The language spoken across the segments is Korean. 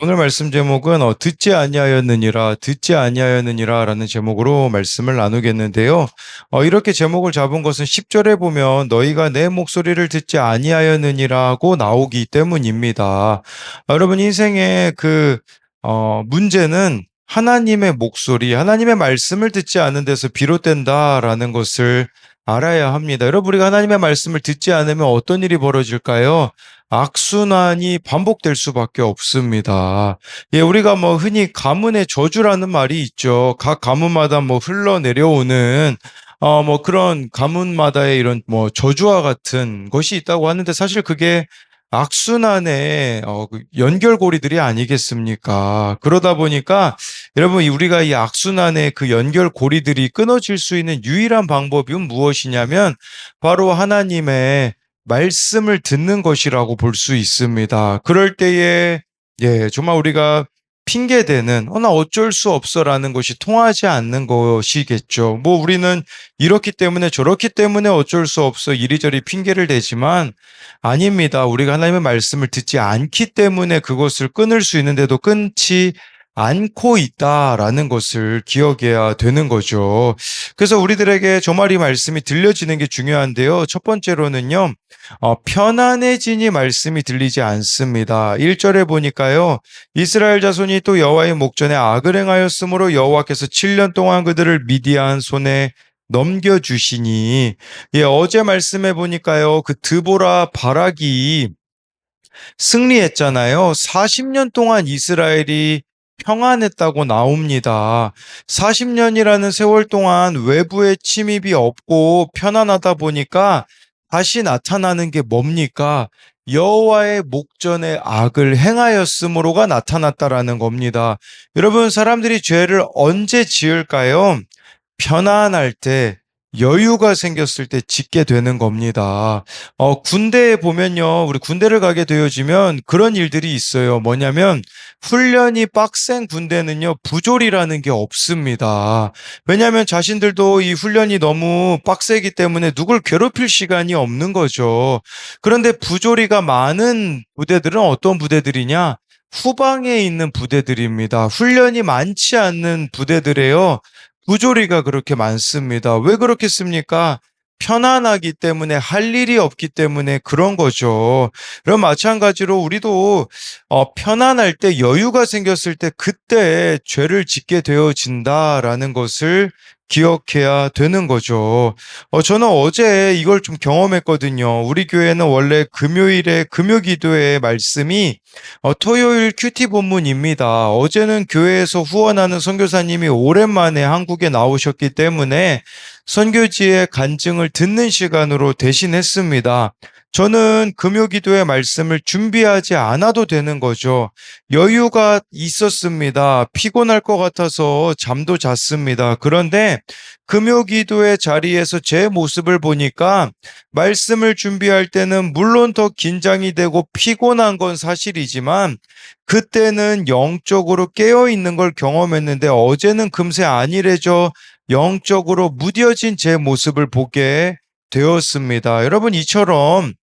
오늘 말씀 제목은 어, 듣지 아니하였느니라 듣지 아니하였느니라라는 제목으로 말씀을 나누겠는데요. 어, 이렇게 제목을 잡은 것은 10절에 보면 너희가 내 목소리를 듣지 아니하였느니라고 나오기 때문입니다. 아, 여러분 인생의 그 어, 문제는 하나님의 목소리, 하나님의 말씀을 듣지 않은 데서 비롯된다라는 것을 알아야 합니다. 여러분 우리가 하나님의 말씀을 듣지 않으면 어떤 일이 벌어질까요? 악순환이 반복될 수밖에 없습니다. 예, 우리가 뭐 흔히 가문의 저주라는 말이 있죠. 각 가문마다 뭐 흘러내려오는 어, 뭐 그런 가문마다의 이런 뭐 저주와 같은 것이 있다고 하는데 사실 그게 악순환의 어, 그 연결고리들이 아니겠습니까? 그러다 보니까 여러분 우리가 이 악순환의 그 연결고리들이 끊어질 수 있는 유일한 방법이 무엇이냐면 바로 하나님의 말씀을 듣는 것이라고 볼 수 있습니다. 그럴 때에 예, 정말 우리가 핑계대는 어, 나 어쩔 수 없어라는 것이 통하지 않는 것이겠죠. 뭐 우리는 이렇기 때문에 저렇기 때문에 어쩔 수 없어 이리저리 핑계를 대지만 아닙니다. 우리가 하나님의 말씀을 듣지 않기 때문에 그것을 끊을 수 있는데도 끊지 않고 있다라는 것을 기억해야 되는 거죠. 그래서 우리들에게 정말 이 말씀이 들려지는 게 중요한데요. 첫 번째로는요, 어, 편안해지니 말씀이 들리지 않습니다. 1절에 보니까요, 이스라엘 자손이 또 여호와의 목전에 악을 행하였으므로 여호와께서 7년 동안 그들을 미디안 손에 넘겨주시니, 예, 어제 말씀해 보니까요, 그 드보라 바락이 승리했잖아요. 40년 동안 이스라엘이 평안했다고 나옵니다. 40년이라는 세월 동안 외부의 침입이 없고 편안하다 보니까 다시 나타나는 게 뭡니까? 여호와의 목전에 악을 행하였으므로가 나타났다라는 겁니다. 여러분 사람들이 죄를 언제 지을까요? 편안할 때 여유가 생겼을 때 짓게 되는 겁니다. 어, 군대에 보면요. 우리 군대를 가게 되어지면 그런 일들이 있어요. 뭐냐면 훈련이 빡센 군대는요. 부조리라는 게 없습니다. 왜냐하면 자신들도 이 훈련이 너무 빡세기 때문에 누굴 괴롭힐 시간이 없는 거죠. 그런데 부조리가 많은 부대들은 어떤 부대들이냐? 후방에 있는 부대들입니다. 훈련이 많지 않는 부대들에요. 부조리가 그렇게 많습니다. 왜 그렇겠습니까? 편안하기 때문에 할 일이 없기 때문에 그런 거죠. 그럼 마찬가지로 우리도 어, 편안할 때 여유가 생겼을 때 그때 죄를 짓게 되어진다라는 것을 기억해야 되는 거죠. 어, 저는 어제 이걸 좀 경험했거든요. 우리 교회는 원래 금요일에 금요 기도의 말씀이 어, 토요일 큐티 본문입니다. 어제는 교회에서 후원하는 선교사님이 오랜만에 한국에 나오셨기 때문에 선교지의 간증을 듣는 시간으로 대신했습니다. 저는 금요 기도의 말씀을 준비하지 않아도 되는 거죠. 여유가 있었습니다. 피곤할 것 같아서 잠도 잤습니다. 그런데 금요 기도의 자리에서 제 모습을 보니까 말씀을 준비할 때는 물론 더 긴장이 되고 피곤한 건 사실이지만 그때는 영적으로 깨어 있는 걸 경험했는데 어제는 금세 아니래죠. 영적으로 무뎌진 제 모습을 보게 되었습니다. 여러분 이처럼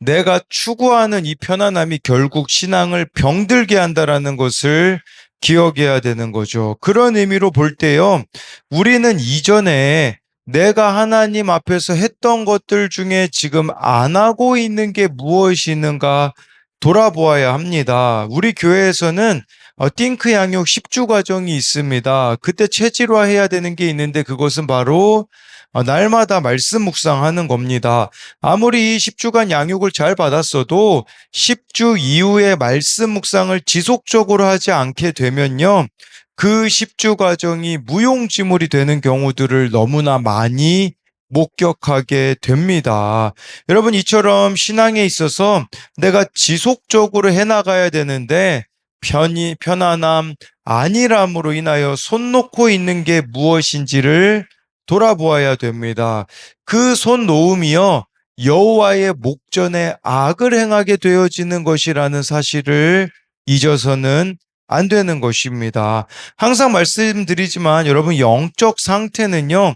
내가 추구하는 이 편안함이 결국 신앙을 병들게 한다라는 것을 기억해야 되는 거죠. 그런 의미로 볼 때요. 우리는 이전에 내가 하나님 앞에서 했던 것들 중에 지금 안 하고 있는 게 무엇이 있는가 돌아보아야 합니다. 우리 교회에서는 어, 띵크 양육 10주 과정이 있습니다. 그때 체질화해야 되는 게 있는데 그것은 바로 어, 날마다 말씀 묵상하는 겁니다. 아무리 10주간 양육을 잘 받았어도 10주 이후에 말씀 묵상을 지속적으로 하지 않게 되면요. 그 10주 과정이 무용지물이 되는 경우들을 너무나 많이 목격하게 됩니다. 여러분, 이처럼 신앙에 있어서 내가 지속적으로 해나가야 되는데, 편이, 편안함, 안일함으로 인하여 손 놓고 있는 게 무엇인지를 돌아보아야 됩니다. 그 손 놓음이요. 여호와의 목전에 악을 행하게 되어지는 것이라는 사실을 잊어서는 안 되는 것입니다. 항상 말씀드리지만 여러분 영적 상태는요.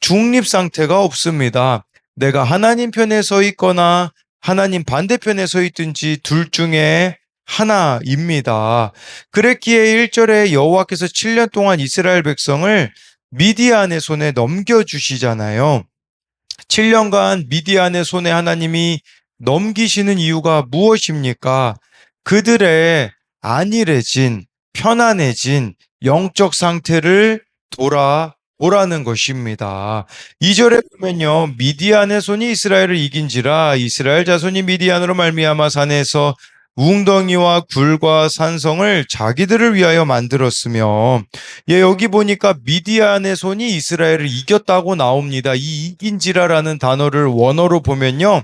중립 상태가 없습니다. 내가 하나님 편에 서 있거나 하나님 반대편에 서 있든지 둘 중에 하나입니다. 그랬기에 1절에 여호와께서 7년 동안 이스라엘 백성을 미디안의 손에 넘겨주시잖아요. 7년간 미디안의 손에 하나님이 넘기시는 이유가 무엇입니까? 그들의 안일해진, 편안해진 영적 상태를 돌아오라는 것입니다. 2절에 보면요. 미디안의 손이 이스라엘을 이긴지라 이스라엘 자손이 미디안으로 말미암아 산에서 웅덩이와 굴과 산성을 자기들을 위하여 만들었으며 예 여기 보니까 미디안의 손이 이스라엘을 이겼다고 나옵니다. 이 이긴지라라는 단어를 원어로 보면요.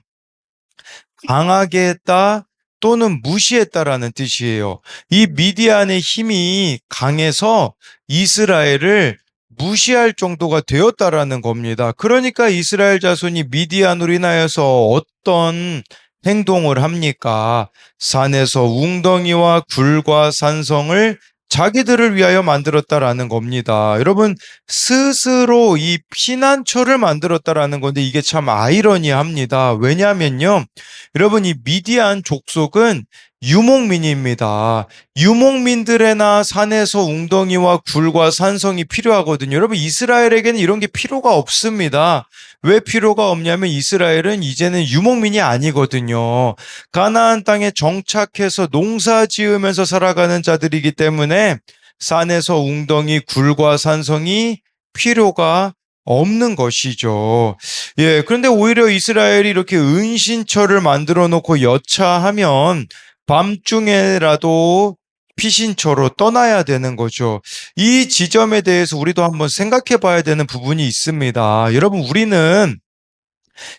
강하게 했다 또는 무시했다라는 뜻이에요. 이 미디안의 힘이 강해서 이스라엘을 무시할 정도가 되었다라는 겁니다. 그러니까 이스라엘 자손이 미디안으로 인하여서 어떤 행동을 합니까? 산에서 웅덩이와 굴과 산성을 자기들을 위하여 만들었다라는 겁니다. 여러분, 스스로 이 피난처를 만들었다라는 건데 이게 참 아이러니합니다. 왜냐면요. 여러분, 이 미디안 족속은 유목민입니다. 유목민들에나 산에서 웅덩이와 굴과 산성이 필요하거든요. 여러분, 이스라엘에게는 이런 게 필요가 없습니다. 왜 필요가 없냐면 이스라엘은 이제는 유목민이 아니거든요. 가나안 땅에 정착해서 농사 지으면서 살아가는 자들이기 때문에 산에서 웅덩이, 굴과 산성이 필요가 없는 것이죠. 예, 그런데 오히려 이스라엘이 이렇게 은신처를 만들어 놓고 여차하면 밤중에라도 피신처로 떠나야 되는 거죠. 이 지점에 대해서 우리도 한번 생각해 봐야 되는 부분이 있습니다. 여러분, 우리는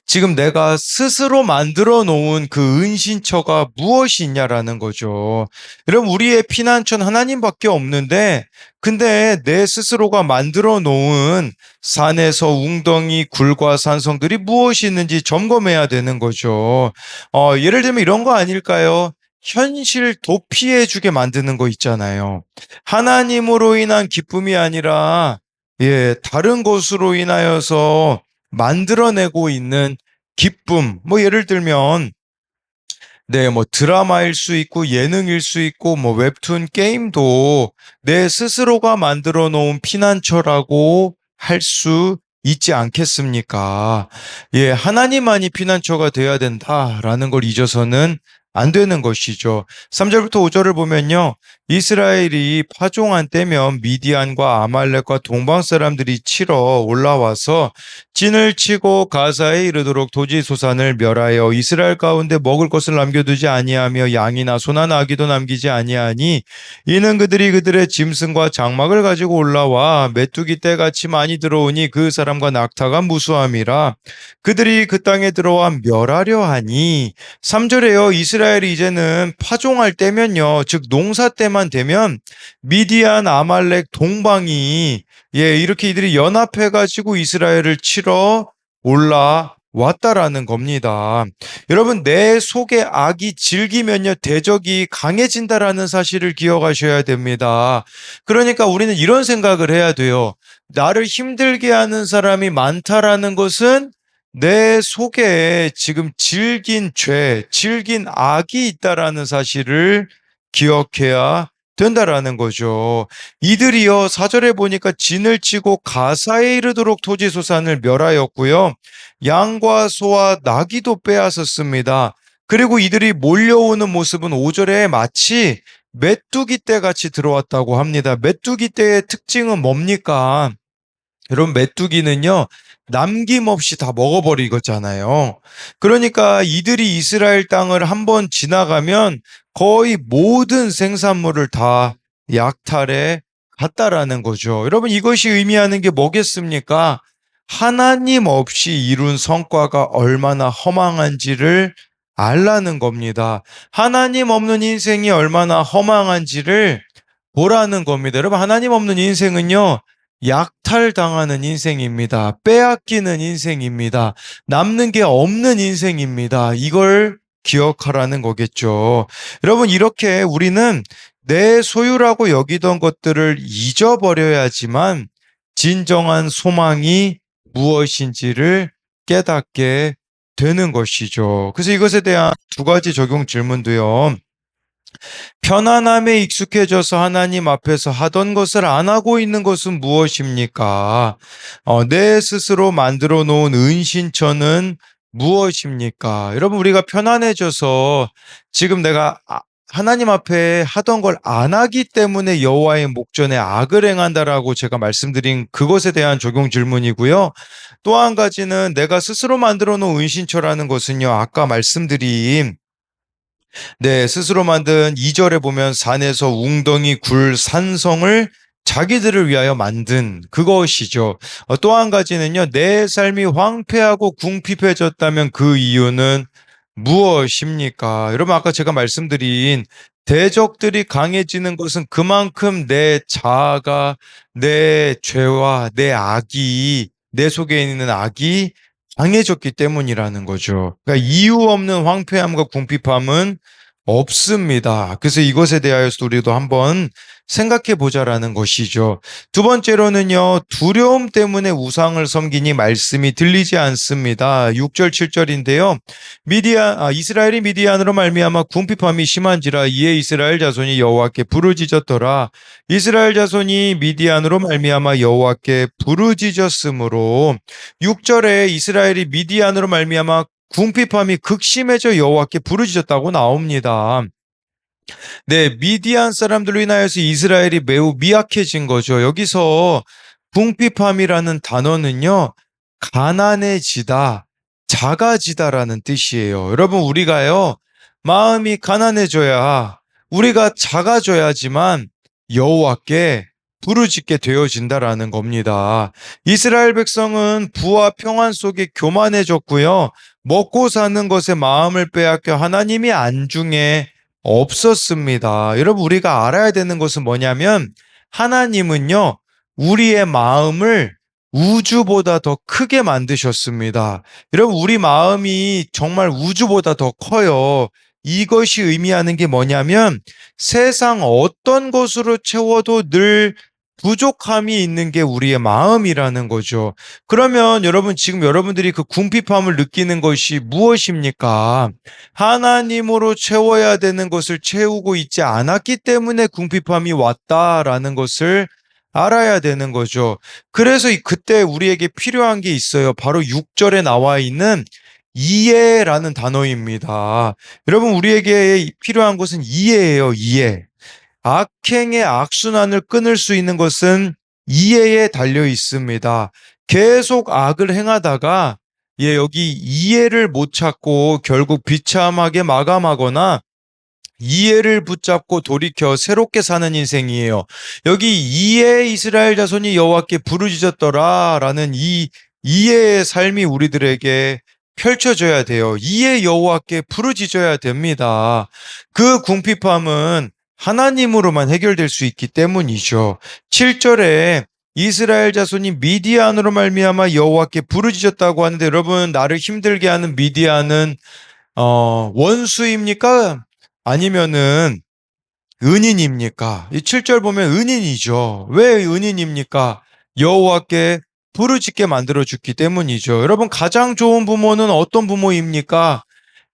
지금 내가 스스로 만들어 놓은 그 은신처가 무엇이 있냐라는 거죠. 여러분, 우리의 피난처는 하나님밖에 없는데, 근데 내 스스로가 만들어 놓은 산에서 웅덩이, 굴과 산성들이 무엇이 있는지 점검해야 되는 거죠. 어, 예를 들면 이런 거 아닐까요? 현실 도피해주게 만드는 거 있잖아요. 하나님으로 인한 기쁨이 아니라, 예, 다른 것으로 인하여서 만들어내고 있는 기쁨. 뭐, 예를 들면, 네, 뭐, 드라마일 수 있고, 예능일 수 있고, 뭐, 웹툰 게임도 내 스스로가 만들어 놓은 피난처라고 할 수 있지 않겠습니까? 예, 하나님만이 피난처가 되어야 된다라는 걸 잊어서는 안 되는 것이죠. 3절부터 5절을 보면요. 이스라엘이 파종한 때면 미디안과 아말렉과 동방 사람들이 치러 올라와서 진을 치고 가사에 이르도록 도지 소산을 멸하여 이스라엘 가운데 먹을 것을 남겨두지 아니하며 양이나 소나 나기도 남기지 아니하니 이는 그들이 그들의 짐승과 장막을 가지고 올라와 메뚜기 떼같이 많이 들어오니 그 사람과 낙타가 무수함이라. 그들이 그 땅에 들어와 멸하려 하니 3절에요. 이스라엘이 이제는 파종할 때면요. 즉 농사 때만 되면 미디안 아말렉 동방이 예 이렇게 이들이 연합해 가지고 이스라엘을 치러 올라 왔다라는 겁니다. 여러분, 내 속에 악이 질기면요, 대적이 강해진다라는 사실을 기억하셔야 됩니다. 그러니까 우리는 이런 생각을 해야 돼요. 나를 힘들게 하는 사람이 많다라는 것은 내 속에 지금 질긴 죄, 질긴 악이 있다라는 사실을 기억해야 된다라는 거죠. 이들이요, 사절에 보니까 진을 치고 가사에 이르도록 토지 소산을 멸하였고요. 양과 소와 나귀도 빼앗았습니다. 그리고 이들이 몰려오는 모습은 5절에 마치 메뚜기 떼 같이 들어왔다고 합니다. 메뚜기 떼의 특징은 뭡니까? 여러분, 메뚜기는요, 남김없이 다 먹어버리거잖아요. 그러니까 이들이 이스라엘 땅을 한번 지나가면 거의 모든 생산물을 다 약탈해 갔다라는 거죠. 여러분, 이것이 의미하는 게 뭐겠습니까? 하나님 없이 이룬 성과가 얼마나 허망한지를 알라는 겁니다. 하나님 없는 인생이 얼마나 허망한지를 보라는 겁니다. 여러분, 하나님 없는 인생은요, 약탈당하는 인생입니다. 빼앗기는 인생입니다. 남는 게 없는 인생입니다. 이걸 기억하라는 거겠죠. 여러분, 이렇게 우리는 내 소유라고 여기던 것들을 잊어버려야지만 진정한 소망이 무엇인지를 깨닫게 되는 것이죠. 그래서 이것에 대한 두 가지 적용 질문도요. 편안함에 익숙해져서 하나님 앞에서 하던 것을 안 하고 있는 것은 무엇입니까? 어, 내 스스로 만들어 놓은 은신처는 무엇입니까? 여러분, 우리가 편안해져서 지금 내가 아- 하나님 앞에 하던 걸 안 하기 때문에 여호와의 목전에 악을 행한다라고 제가 말씀드린 그것에 대한 적용 질문이고요. 또 한 가지는 내가 스스로 만들어 놓은 은신처라는 것은요. 아까 말씀드린 네, 스스로 만든 2절에 보면 산에서 웅덩이 굴 산성을 자기들을 위하여 만든 그것이죠. 어, 또한 가지는요, 내 삶이 황폐하고 궁핍해졌다면 그 이유는 무엇입니까? 여러분, 아까 제가 말씀드린 대적들이 강해지는 것은 그만큼 내 자아가, 내 죄와 내 악이, 내 속에 있는 악이 강해졌기 때문이라는 거죠. 그러니까 이유 없는 황폐함과 궁핍함은 없습니다. 그래서 이것에 대하여서 우리도 한번 생각해 보자라는 것이죠. 두 번째로는요, 두려움 때문에 우상을 섬기니 말씀이 들리지 않습니다. 6절, 7절인데요. 미디안, 아, 이스라엘이 미디안으로 말미암아 궁핍함이 심한지라 이에 이스라엘 자손이 여호와께 부르짖었더라. 이스라엘 자손이 미디안으로 말미암아 여호와께 부르짖었으므로 6절에 이스라엘이 미디안으로 말미암아 궁핍함이 극심해져 여호와께 부르짖었다고 나옵니다. 네, 미디안 사람들로 인하여서 이스라엘이 매우 미약해진 거죠. 여기서 궁핍함이라는 단어는요, 가난해지다, 작아지다라는 뜻이에요. 여러분, 우리가요, 마음이 가난해져야, 우리가 작아져야지만 여호와께 부르짖게 되어진다라는 겁니다. 이스라엘 백성은 부와 평안 속에 교만해졌고요. 먹고 사는 것에 마음을 빼앗겨 하나님이 안중에 없었습니다. 여러분, 우리가 알아야 되는 것은 뭐냐면, 하나님은요, 우리의 마음을 우주보다 더 크게 만드셨습니다. 여러분, 우리 마음이 정말 우주보다 더 커요. 이것이 의미하는 게 뭐냐면, 세상 어떤 것으로 채워도 늘 부족함이 있는 게 우리의 마음이라는 거죠. 그러면 여러분, 지금 여러분들이 그 궁핍함을 느끼는 것이 무엇입니까? 하나님으로 채워야 되는 것을 채우고 있지 않았기 때문에 궁핍함이 왔다라는 것을 알아야 되는 거죠. 그래서 이- 그때 우리에게 필요한 게 있어요. 바로 6절에 나와 있는 이해라는 단어입니다. 여러분, 우리에게 필요한 것은 이해예요, 이해. 악행의 악순환을 끊을 수 있는 것은 이해에 달려 있습니다. 계속 악을 행하다가 예, 여기 이해를 못 찾고 결국 비참하게 마감하거나 이해를 붙잡고 돌이켜 새롭게 사는 인생이에요. 여기 이해 이스라엘 자손이 여호와께 부르짖었더라라는 이 이해의 삶이 우리들에게 펼쳐져야 돼요. 이해 여호와께 부르짖어야 됩니다. 그 궁핍함은 하나님으로만 해결될 수 있기 때문이죠. 7절에 이스라엘 자손이 미디안으로 말미암아 여호와께 부르짖었다고 하는데 여러분 나를 힘들게 하는 미디안은 어, 원수입니까? 아니면은 은인입니까? 이 7절 보면 은인이죠. 왜 은인입니까? 여호와께 부르짖게 만들어 주기 때문이죠. 여러분 가장 좋은 부모는 어떤 부모입니까?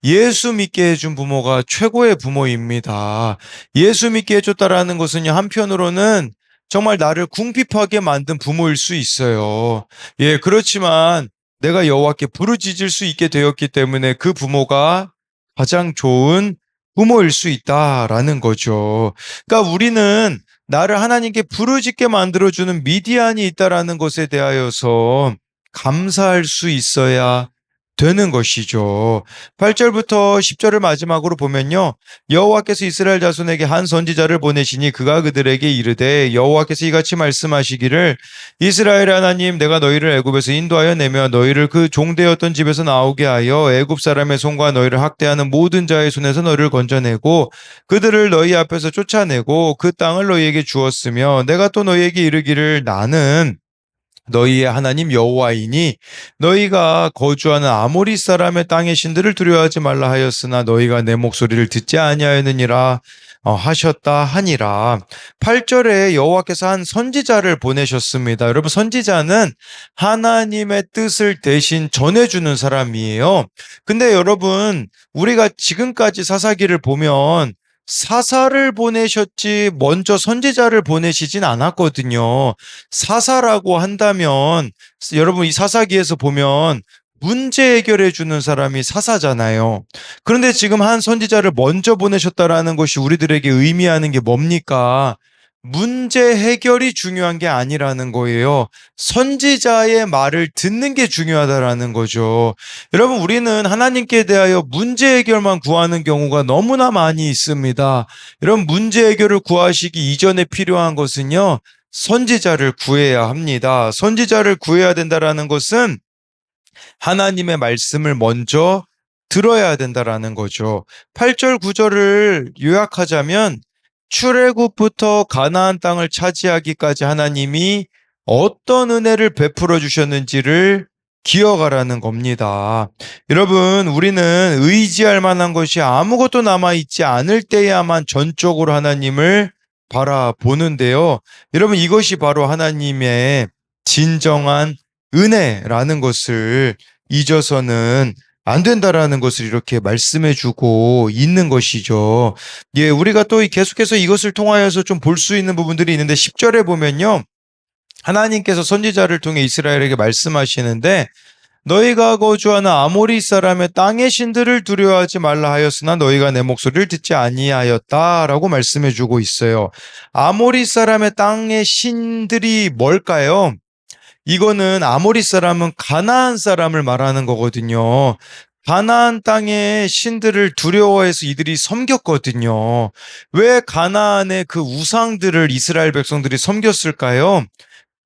예수 믿게 해준 부모가 최고의 부모입니다. 예수 믿게 해줬다라는 것은요, 한편으로는 정말 나를 궁핍하게 만든 부모일 수 있어요. 예, 그렇지만 내가 여호와께 부르짖을 수 있게 되었기 때문에 그 부모가 가장 좋은 부모일 수 있다라는 거죠. 그러니까 우리는 나를 하나님께 부르짖게 만들어주는 미디안이 있다라는 것에 대하여서 감사할 수 있어야 되는 것이죠. 8절부터 10절을 마지막으로 보면요. 여호와께서 이스라엘 자손에게 한 선지자를 보내시니 그가 그들에게 이르되 여호와께서 이같이 말씀하시기를 이스라엘 하나님 내가 너희를 애굽에서 인도하여 내며 너희를 그 종되었던 집에서 나오게 하여 애굽 사람의 손과 너희를 학대하는 모든 자의 손에서 너희를 건져내고 그들을 너희 앞에서 쫓아내고 그 땅을 너희에게 주었으며 내가 또 너희에게 이르기를 나는 너희의 하나님 여호와이니 너희가 거주하는 아모리 사람의 땅의 신들을 두려워하지 말라 하였으나 너희가 내 목소리를 듣지 아니하였느니라 어, 하셨다 하니라. 8절에 여호와께서 한 선지자를 보내셨습니다. 여러분 선지자는 하나님의 뜻을 대신 전해 주는 사람이에요. 근데 여러분 우리가 지금까지 사사기를 보면 사사를 보내셨지 먼저 선지자를 보내시진 않았거든요. 사사라고 한다면 여러분 이 사사기에서 보면 문제 해결해 주는 사람이 사사잖아요. 그런데 지금 한 선지자를 먼저 보내셨다라는 것이 우리들에게 의미하는 게 뭡니까? 문제 해결이 중요한 게 아니라는 거예요. 선지자의 말을 듣는 게 중요하다라는 거죠. 여러분, 우리는 하나님께 대하여 문제 해결만 구하는 경우가 너무나 많이 있습니다. 이런 문제 해결을 구하시기 이전에 필요한 것은요, 선지자를 구해야 합니다. 선지자를 구해야 된다라는 것은 하나님의 말씀을 먼저 들어야 된다라는 거죠. 8절 9절을 요약하자면 출애굽부터 가나안 땅을 차지하기까지 하나님이 어떤 은혜를 베풀어 주셨는지를 기억하라는 겁니다. 여러분, 우리는 의지할 만한 것이 아무것도 남아있지 않을 때야만 전적으로 하나님을 바라보는데요. 여러분, 이것이 바로 하나님의 진정한 은혜라는 것을 잊어서는 안 된다라는 것을 이렇게 말씀해 주고 있는 것이죠. 예, 우리가 또 계속해서 이것을 통하여서 좀 볼 수 있는 부분들이 있는데 10절에 보면요. 하나님께서 선지자를 통해 이스라엘에게 말씀하시는데 너희가 거주하는 아모리 사람의 땅의 신들을 두려워하지 말라 하였으나 너희가 내 목소리를 듣지 아니하였다라고 말씀해 주고 있어요. 아모리 사람의 땅의 신들이 뭘까요? 이거는 아모리 사람은 가나안 사람을 말하는 거거든요. 가나안 땅의 신들을 두려워해서 이들이 섬겼거든요. 왜 가나안의 그 우상들을 이스라엘 백성들이 섬겼을까요?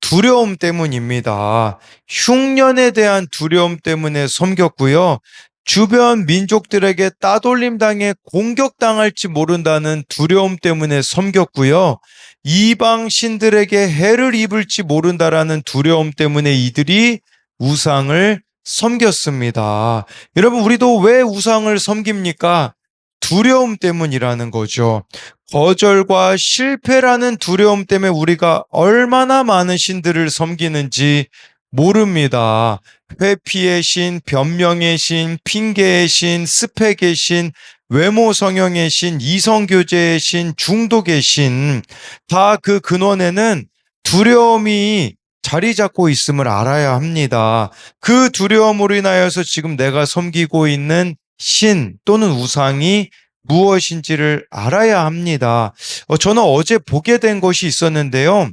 두려움 때문입니다. 흉년에 대한 두려움 때문에 섬겼고요. 주변 민족들에게 따돌림 당해 공격당할지 모른다는 두려움 때문에 섬겼고요. 이방 신들에게 해를 입을지 모른다라는 두려움 때문에 이들이 우상을 섬겼습니다. 여러분, 우리도 왜 우상을 섬깁니까? 두려움 때문이라는 거죠. 거절과 실패라는 두려움 때문에 우리가 얼마나 많은 신들을 섬기는지 모릅니다. 회피의 신, 변명의 신, 핑계의 신, 스펙의 신, 외모 성형의 신, 이성 교제의 신, 중독의 신, 다 그 근원에는 두려움이 자리 잡고 있음을 알아야 합니다. 그 두려움으로 인하여서 지금 내가 섬기고 있는 신 또는 우상이 무엇인지를 알아야 합니다. 어, 저는 어제 보게 된 것이 있었는데요.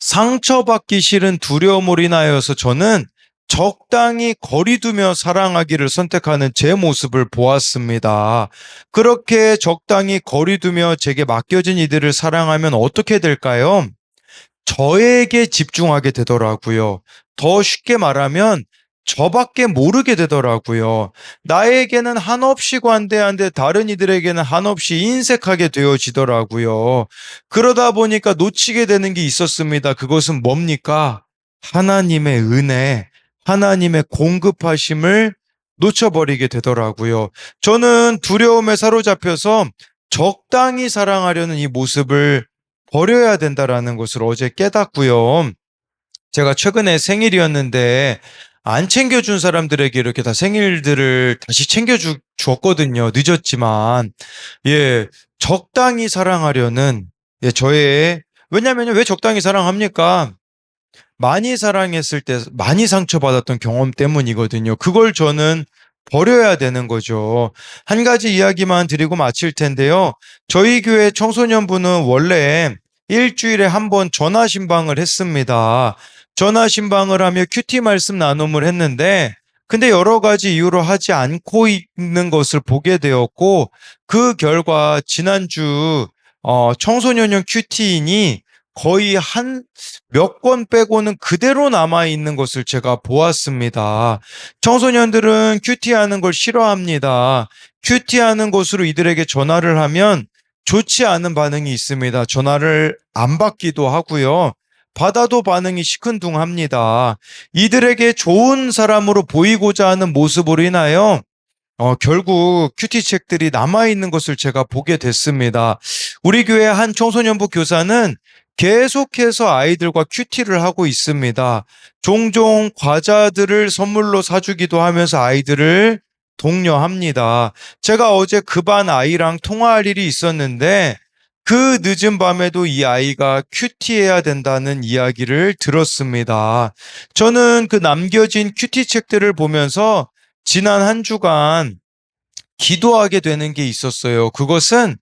상처받기 싫은 두려움으로 인하여서 저는 적당히 거리두며 사랑하기를 선택하는 제 모습을 보았습니다. 그렇게 적당히 거리두며 제게 맡겨진 이들을 사랑하면 어떻게 될까요? 저에게 집중하게 되더라고요. 더 쉽게 말하면 저밖에 모르게 되더라고요. 나에게는 한없이 관대한데 다른 이들에게는 한없이 인색하게 되어지더라고요. 그러다 보니까 놓치게 되는 게 있었습니다. 그것은 뭡니까? 하나님의 은혜, 하나님의 공급하심을 놓쳐버리게 되더라고요. 저는 두려움에 사로잡혀서 적당히 사랑하려는 이 모습을 버려야 된다라는 것을 어제 깨닫고요. 제가 최근에 생일이었는데 안 챙겨준 사람들에게 이렇게 다 생일들을 다시 챙겨주었거든요. 늦었지만. 예, 적당히 사랑하려는, 예, 저의, 왜냐면요, 왜 적당히 사랑합니까? 많이 사랑했을 때 많이 상처받았던 경험 때문이거든요. 그걸 저는 버려야 되는 거죠. 한 가지 이야기만 드리고 마칠 텐데요. 저희 교회 청소년부는 원래 일주일에 한 번 전화 신방을 했습니다. 전화 신방을 하며 큐티 말씀 나눔을 했는데 근데 여러 가지 이유로 하지 않고 있는 것을 보게 되었고 그 결과 지난주 어, 청소년용 큐티인이 거의 한몇건 빼고는 그대로 남아 있는 것을 제가 보았습니다. 청소년들은 큐티하는 걸 싫어합니다. 큐티하는 것으로 이들에게 전화를 하면 좋지 않은 반응이 있습니다. 전화를 안 받기도 하고요. 받아도 반응이 시큰둥합니다. 이들에게 좋은 사람으로 보이고자 하는 모습으로 인하여 어, 결국 큐티 책들이 남아있는 것을 제가 보게 됐습니다. 우리 교회 한 청소년부 교사는 계속해서 아이들과 큐티를 하고 있습니다. 종종 과자들을 선물로 사주기도 하면서 아이들을 독려합니다. 제가 어제 그 반 아이랑 통화할 일이 있었는데 그 늦은 밤에도 이 아이가 큐티해야 된다는 이야기를 들었습니다. 저는 그 남겨진 큐티 책들을 보면서 지난 한 주간 기도하게 되는 게 있었어요. 그것은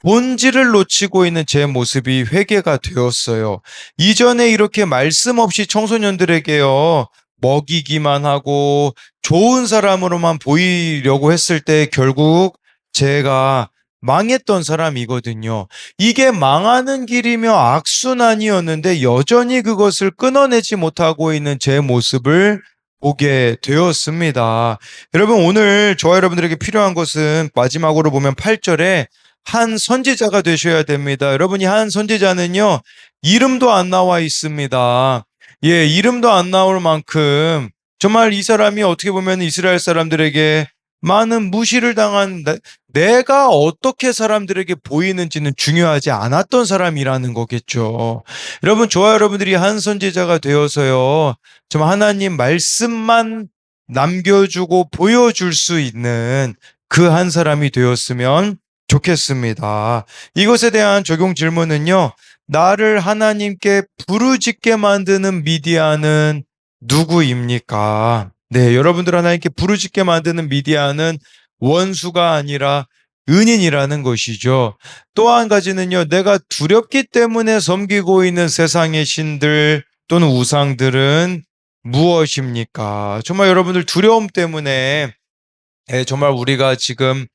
본질을 놓치고 있는 제 모습이 회개가 되었어요. 이전에 이렇게 말씀 없이 청소년들에게요, 먹이기만 하고 좋은 사람으로만 보이려고 했을 때 결국 제가 망했던 사람이거든요. 이게 망하는 길이며 악순환이었는데 여전히 그것을 끊어내지 못하고 있는 제 모습을 보게 되었습니다. 여러분 오늘 저와 여러분들에게 필요한 것은 마지막으로 보면 8절에 한 선지자가 되셔야 됩니다. 여러분이 한 선지자는요. 이름도 안 나와 있습니다. 예, 이름도 안 나올 만큼 정말 이 사람이 어떻게 보면 이스라엘 사람들에게 많은 무시를 당한 내- 내가 어떻게 사람들에게 보이는지는 중요하지 않았던 사람이라는 거겠죠. 여러분, 저와 여러분들이 한 선지자가 되어서요. 정말 하나님 말씀만 남겨주고 보여줄 수 있는 그 한 사람이 되었으면 좋겠습니다. 이것에 대한 적용 질문은요. 나를 하나님께 부르짖게 만드는 미디어는 누구입니까? 네, 여러분들 하나님께 부르짖게 만드는 미디어는 원수가 아니라 은인이라는 것이죠. 또 한 가지는요, 내가 두렵기 때문에 섬기고 있는 세상의 신들 또는 우상들은 무엇입니까? 정말 여러분들 두려움 때문에 예, 정말 우리가 지금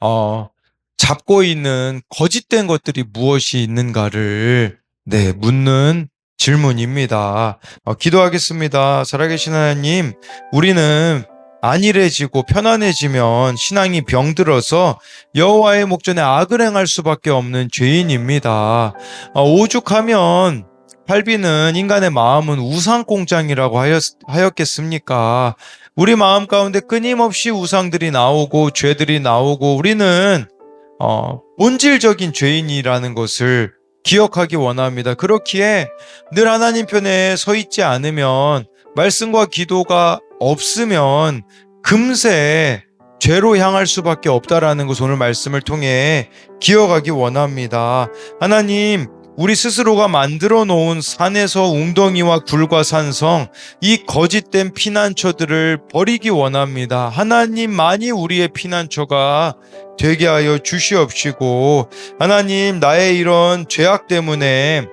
어, 잡고 있는 거짓된 것들이 무엇이 있는가를 네, 묻는 질문입니다. 어, 기도하겠습니다. 살아계신 하나님, 우리는 안일해지고 편안해지면 신앙이 병들어서 여호와의 목전에 악을 행할 수밖에 없는 죄인입니다. 어, 오죽하면 팔비는 인간의 마음은 우상공장이라고 하였, 하였겠습니까? 우리 마음 가운데 끊임없이 우상들이 나오고 죄들이 나오고 우리는 어, 본질적인 죄인이라는 것을 기억하기 원합니다. 그렇기에 늘 하나님 편에 서 있지 않으면 말씀과 기도가 없으면 금세 죄로 향할 수밖에 없다라는 것을 오늘 말씀을 통해 기억하기 원합니다. 하나님, 우리 스스로가 만들어 놓은 산에서 웅덩이와 굴과 산성, 이 거짓된 피난처들을 버리기 원합니다. 하나님만이 우리의 피난처가 되게 하여 주시옵시고, 하나님, 나의 이런 죄악 때문에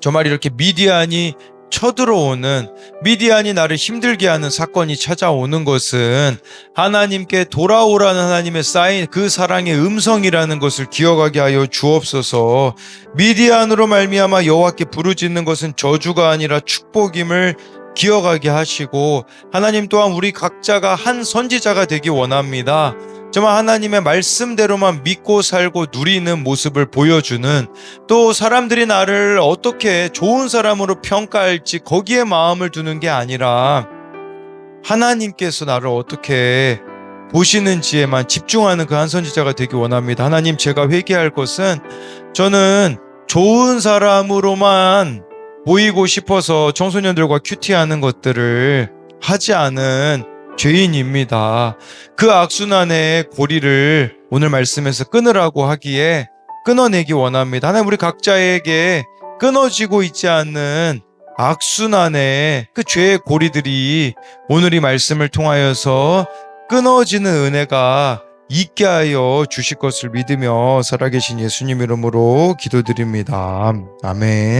정말 이렇게 미디안이 쳐들어오는 미디안이 나를 힘들게 하는 사건이 찾아오는 것은 하나님께 돌아오라는 하나님의 쌓인 그 사랑의 음성이라는 것을 기억하게 하여 주옵소서. 미디안으로 말미암아 여호와께 부르짖는 것은 저주가 아니라 축복임을 기억하게 하시고 하나님 또한 우리 각자가 한 선지자가 되기 원합니다. 정말 하나님의 말씀대로만 믿고 살고 누리는 모습을 보여주는 또 사람들이 나를 어떻게 좋은 사람으로 평가할지 거기에 마음을 두는 게 아니라 하나님께서 나를 어떻게 보시는지에만 집중하는 그 한 선지자가 되기 원합니다. 하나님 제가 회개할 것은 저는 좋은 사람으로만 보이고 싶어서 청소년들과 큐티하는 것들을 하지 않은 죄인입니다. 그 악순환의 고리를 오늘 말씀에서 끊으라고 하기에 끊어내기 원합니다. 하나님 우리 각자에게 끊어지고 있지 않는 악순환의 그 죄의 고리들이 오늘 이 말씀을 통하여서 끊어지는 은혜가 있게 하여 주실 것을 믿으며 살아계신 예수님 이름으로 기도드립니다. 아멘.